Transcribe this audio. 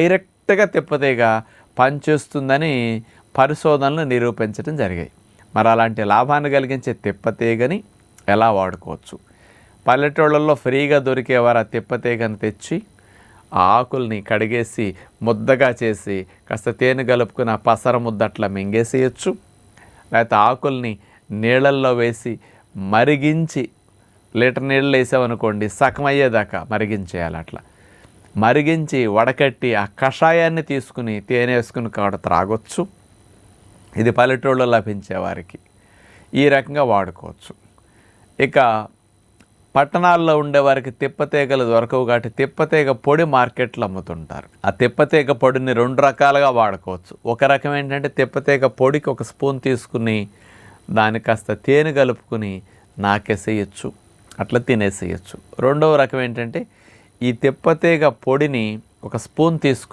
డైరెక్ట్గా తిప్పతీగ పనిచేస్తుందని పరిశోధనలు నిరూపించడం జరిగాయి. మరి అలాంటి లాభాన్ని కలిగించే తిప్పతీగని ఎలా వాడుకోవచ్చు? పల్లెటూళ్ళల్లో ఫ్రీగా దొరికేవారు ఆ తిప్పతీగని తెచ్చి ఆ ఆకుల్ని కడిగేసి ముద్దగా చేసి కాస్త తేనె కలుపుకుని ఆ పసర ముద్ద అట్లా మింగేసేయచ్చు. లేకపోతే ఆకుల్ని నీళ్ళల్లో వేసి మరిగించి లీటర్ నీళ్ళు వేసామనుకోండి సగం అయ్యేదాకా మరిగించేయాలి అట్లా. మరిగించి వడకట్టి ఆ కషాయాన్ని తీసుకుని తేనె వేసుకుని కాడ త్రాగొచ్చు. ఇది పల్లెటూళ్ళలో లభించే వారికి ఈ రకంగా వాడుకోవచ్చు. ఇక పట్టణాల్లో ఉండేవారికి తిప్పతీగలు దొరకవు కాబట్టి తిప్పతీగ పొడి మార్కెట్లో అమ్ముతుంటారు. ఆ తిప్పతీగ పొడిని రెండు రకాలుగా వాడుకోవచ్చు. ఒక రకం ఏంటంటే తిప్పతీగ పొడికి ఒక స్పూన్ తీసుకుని దాని కాస్త తేనె కలుపుకుని నాకేసేయచ్చు. అట్లా తినేసేయచ్చు. రెండవ రకం ఏంటంటే ఈ తెప్పతీగ పొడిని ఒక స్పూన్ తీసుకుని